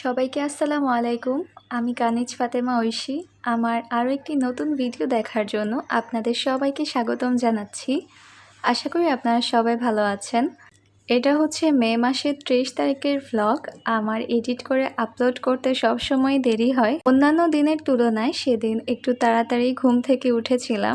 সবাইকে আসসালামু আলাইকুম। আমি কানিজ ফাতেমা ঐশী। আমার আরও একটি নতুন ভিডিও দেখার জন্য আপনাদের সবাইকে স্বাগতম জানাচ্ছি। আশা করি আপনারা সবাই ভালো আছেন। এটা হচ্ছে মে মাসের ত্রিশ তারিখের ভ্লগ আমার এডিট করে আপলোড করতে সব সময় দেরি হয়। অন্যান্য দিনের তুলনায় সেদিন একটু তাড়াতাড়ি ঘুম থেকে উঠেছিলাম।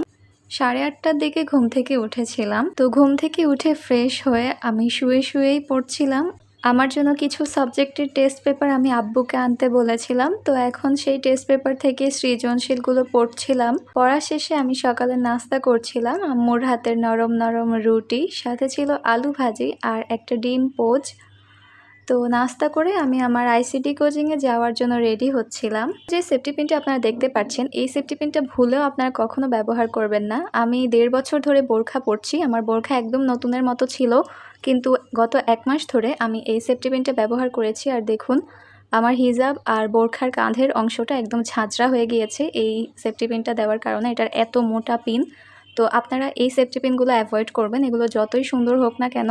সাড়ে আটটার দিকে ঘুম থেকে উঠেছিলাম। তো ঘুম থেকে উঠে ফ্রেশ হয়ে আমি শুয়ে শুয়েই পড়ছিলাম। আমার জন্য কিছু সাবজেক্টের টেস্ট পেপার আমি আব্বুকে আনতে বলেছিলাম, তো এখন সেই টেস্ট পেপার থেকে সৃজনশীলগুলো পড়ছিলাম। পড়া শেষে আমি সকালে নাস্তা করছিলাম, আম্মুর হাতের নরম নরম রুটি, সাথে ছিল আলু ভাজি আর একটা ডিম পোজ তো নাস্তা করে আমি আমার আইসিটি কোচিংয়ে যাওয়ার জন্য রেডি হচ্ছিলাম। যে সেফটি পিনটা আপনারা দেখতে পাচ্ছেন, এই সেফটি পিনটা ভুলেও আপনারা কখনো ব্যবহার করবেন না। আমি দেড় বছর ধরে বোরখা পরছি, আমার বোরখা একদম নতুনের মতো ছিল, কিন্তু গত এক মাস ধরে আমি এই সেফটি পিনটা ব্যবহার করেছি। আর দেখুন, আমার হিজাব আর বোরখার কাঁধের অংশটা একদম ঝাঁঝরা হয়ে গিয়েছে এই সেফটি পিনটা দেওয়ার কারণে। এটার এত মোটা পিন তো আপনারা এই সেফটি পিনগুলো অ্যাভয়েড করবেন। এগুলো যতই সুন্দর হোক না কেন,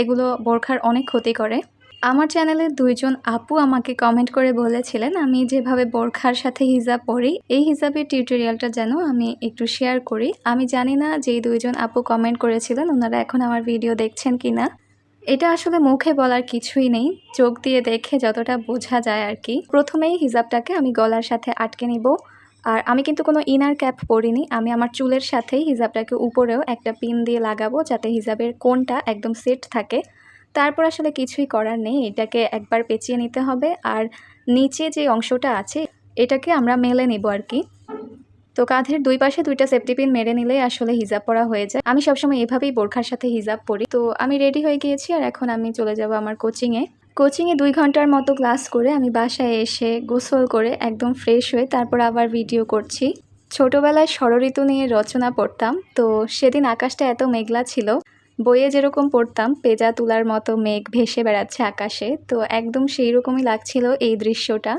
এগুলো বোরখার অনেক ক্ষতি করে। আমার চ্যানেলে দুইজন আপু আমাকে কমেন্ট করে বলেছিলেন, আমি যেভাবে বোরখার সাথে হিজাব পরি, এই হিজাবের টিউটোরিয়ালটা যেন আমি একটু শেয়ার করি। আমি জানি না যে দুইজন আপু কমেন্ট করেছিলেন, ওনারা এখন আমার ভিডিও দেখছেন কি না এটা আসলে মুখে বলার কিছুই নেই, চোখ দিয়ে দেখে যতটা বোঝা যায় আর কি। প্রথমেই হিজাবটাকে আমি গলার সাথে আটকে নিব, আর আমি কিন্তু কোনো ইনার ক্যাপ পরিনি, আমি আমার চুলের সাথেই হিজাবটাকে উপরেও একটা পিন দিয়ে লাগাবো, যাতে হিজাবের কোনটা একদম সেট থাকে। তারপর আসলে কিছুই করার নেই, এটাকে একবার পেঁচিয়ে নিতে হবে। আর নিচে যে অংশটা আছে, এটাকে আমরা মেলে নেব আর কি। তো কাঁধের দুই পাশে দুইটা সেফটি পিন মেরে নিলেই আসলে হিজাব পরা হয়ে যায়। আমি সবসময় এভাবেই বোরখার সাথে হিজাব পরি। তো আমি রেডি হয়ে গিয়েছি আর এখন আমি চলে যাব আমার কোচিংয়ে কোচিংয়ে দুই ঘণ্টার মতো ক্লাস করে আমি বাসায় এসে গোসল করে একদম ফ্রেশ হয়ে তারপর আবার ভিডিও করছি। ছোটোবেলায় ষড়ঋতু নিয়ে রচনা পড়তাম। তো সেদিন আকাশটা এত মেঘলা ছিল বইয়ে যেরকম পড়তাম, পেজা তুলার মতো মেঘ ভেসে বেড়াচ্ছে আকাশে, তো একদম সেই রকমই লাগছিল এই দৃশ্যটা।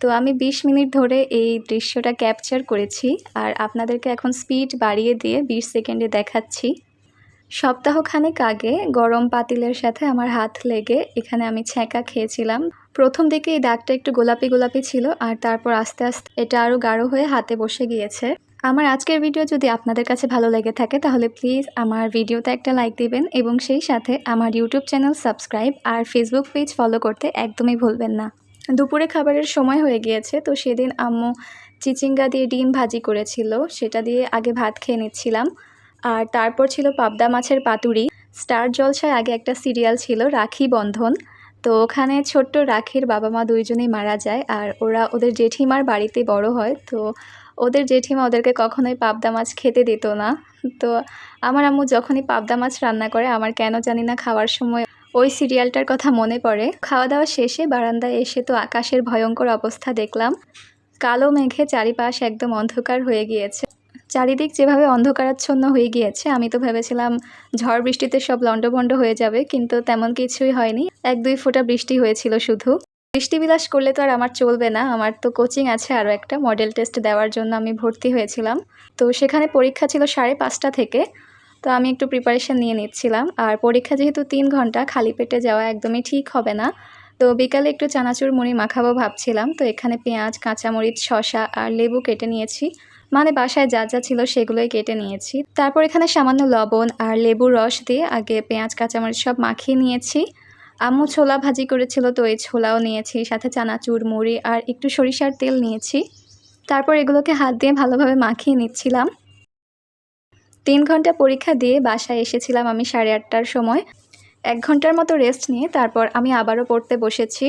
তো আমি ২০ মিনিট ধরে এই দৃশ্যটা ক্যাপচার করেছি আর আপনাদেরকে এখন স্পিড বাড়িয়ে দিয়ে ২০ সেকেন্ডে দেখাচ্ছি। সপ্তাহখানেক আগে গরম পাতিলের সাথে আমার হাত লেগে এখানে আমি ছ্যাঁকা খেয়েছিলাম। প্রথম দিকে এই দাগটা একটু গোলাপি গোলাপি ছিল আর তারপর আস্তে আস্তে এটা আরও গাঢ় হয়ে হাতে বসে গিয়েছে। আমার আজকের ভিডিও যদি আপনাদের কাছে ভালো লেগে থাকে, তাহলে প্লিজ আমার ভিডিওতে একটা লাইক দিবেন এবং সেই সাথে আমার ইউটিউব চ্যানেল সাবস্ক্রাইব আর ফেসবুক পেজ ফলো করতে একদমই ভুলবেন না। দুপুরে খাবারের সময় হয়ে গিয়েছে, তো সেদিন আম্মু চিচিঙ্গা দিয়ে ডিম ভাজি করেছিল, সেটা দিয়ে আগে ভাত খেয়ে নিচ্ছিলাম। আর তারপর ছিল পাবদা মাছের পাতুরি, স্টার জলসায় আগে একটা সিরিয়াল ছিল, রাখি বন্ধন। তো ওখানে ছোট্ট রাখির বাবা মা দুইজনেই মারা যায়, আর ওরা ওদের জেঠিমার বাড়িতে বড় হয়, তো ওদের জেঠিমা ওদেরকে কখনোই পাবদা মাছ খেতে দিত না। তো আমার আম্মু যখনই পাবদা মাছ রান্না করে, আমার কেন জানি না খাওয়ার সময় ওই সিরিয়ালটার কথা মনে পড়ে। খাওয়া দাওয়া শেষে বারান্দায় এসে তো আকাশের ভয়ঙ্কর অবস্থা দেখলাম। কালো মেঘে চারিপাশ একদম অন্ধকার হয়ে গিয়েছে। চারিদিক যেভাবে অন্ধকারাচ্ছন্ন হয়ে গিয়েছে, আমি তো ভেবেছিলাম ঝড় বৃষ্টিতে সব লণ্ডভণ্ড হয়ে যাবে, কিন্তু তেমন কিছুই হয়নি। এক দুই ফোঁটা বৃষ্টি হয়েছিল শুধু। বৃষ্টিবিলাস করলে তো আর আমার চলবে না। আমার তো কোচিং আছে আরও একটা মডেল টেস্ট দেওয়ার জন্য আমি ভর্তি হয়েছিলাম। তো সেখানে পরীক্ষা ছিল সাড়ে পাঁচটা থেকে, তো আমি একটু প্রিপারেশান নিয়ে নিচ্ছিলাম। আর পরীক্ষা যেহেতু তিন ঘণ্টা, খালি পেটে যাওয়া একদমই ঠিক হবে না। তো বিকালে একটু চানাচুর মুড়ি মাখাবো ভাবছিলাম। তো এখানে পেঁয়াজ, কাঁচামরিচ শশা আর লেবু কেটে নিয়েছি। মানে বাসায় যা যা ছিল সেগুলোই কেটে নিয়েছি। তারপর এখানে সামান্য লবণ আর লেবুর রস দিয়ে আগে পেঁয়াজ, কাঁচামরিচ সব মাখিয়ে নিয়েছি। আম্মু ছোলা ভাজি করেছিল, তো এই ছোলাও নিয়েছি, সাথে চানাচুর, মুড়ি আর একটু সরিষার তেল নিয়েছি। তারপর এগুলোকে হাত দিয়ে ভালোভাবে মাখিয়ে নিচ্ছিলাম। তিন ঘণ্টা পরীক্ষা দিয়ে বাসায় এসেছিলাম আমি সাড়ে আটটার সময়। এক ঘণ্টার মতো রেস্ট নিয়ে তারপর আমি আবারও পড়তে বসেছি।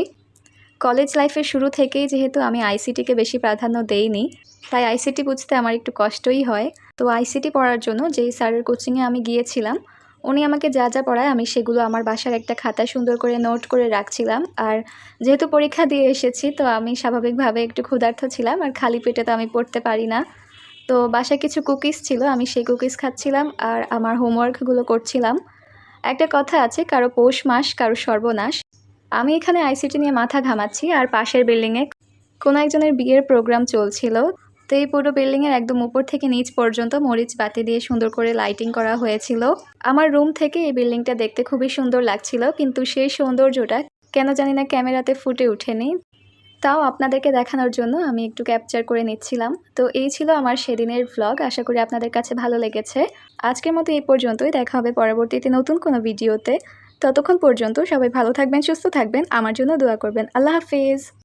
কলেজ লাইফের শুরু থেকেই যেহেতু আমি আইসিটিকে বেশি প্রাধান্য দেইনি, তাই আইসিটি বুঝতে আমার একটু কষ্টই হয়। তো আইসিটি পড়ার জন্য যেই স্যারের কোচিংয়ে আমি গিয়েছিলাম উনি আমাকে যা যা পড়ায় আমি সেগুলো আমার বাসার একটা খাতা সুন্দর করে নোট করে রাখছিলাম। আর যেহেতু পরীক্ষা দিয়ে এসেছি, তো আমি স্বাভাবিকভাবে একটু ক্ষুধার্থ ছিলাম আর খালি পেটে তো আমি পড়তে পারি না। তো বাসায় কিছু কুকিজ ছিল, আমি সেই কুকিজ খাচ্ছিলাম আর আমার হোমওয়ার্কগুলো করছিলাম। একটা কথা আছে, কারও পৌষ মাস, কারও সর্বনাশ। আমি এখানে আইসিটি নিয়ে মাথা ঘামাচ্ছি আর পাশের বিল্ডিংয়ে কোনো একজনের বিয়ের প্রোগ্রাম চলছিল। তো এই পুরো বিল্ডিংয়ের একদম উপর থেকে নিচ পর্যন্ত মরিচ বাতি দিয়ে সুন্দর করে লাইটিং করা হয়েছিল। আমার রুম থেকে এই বিল্ডিংটা দেখতে খুবই সুন্দর লাগছিল, কিন্তু সেই সৌন্দর্যটা কেন জানি না ক্যামেরাতে ফুটে ওঠেনি। তাও আপনাদেরকে দেখানোর জন্য আমি একটু ক্যাপচার করে নিচ্ছিলাম। তো এই ছিল আমার সেদিনের ভ্লগ আশা করি আপনাদের কাছে ভালো লেগেছে। আজকের মতো এই পর্যন্তই, দেখা হবে পরবর্তীতে নতুন কোনো ভিডিওতে ততক্ষণ পর্যন্ত সবাই ভালো থাকবেন, সুস্থ থাকবেন, আমার জন্য দোয়া করবেন। আল্লাহ হাফিজ।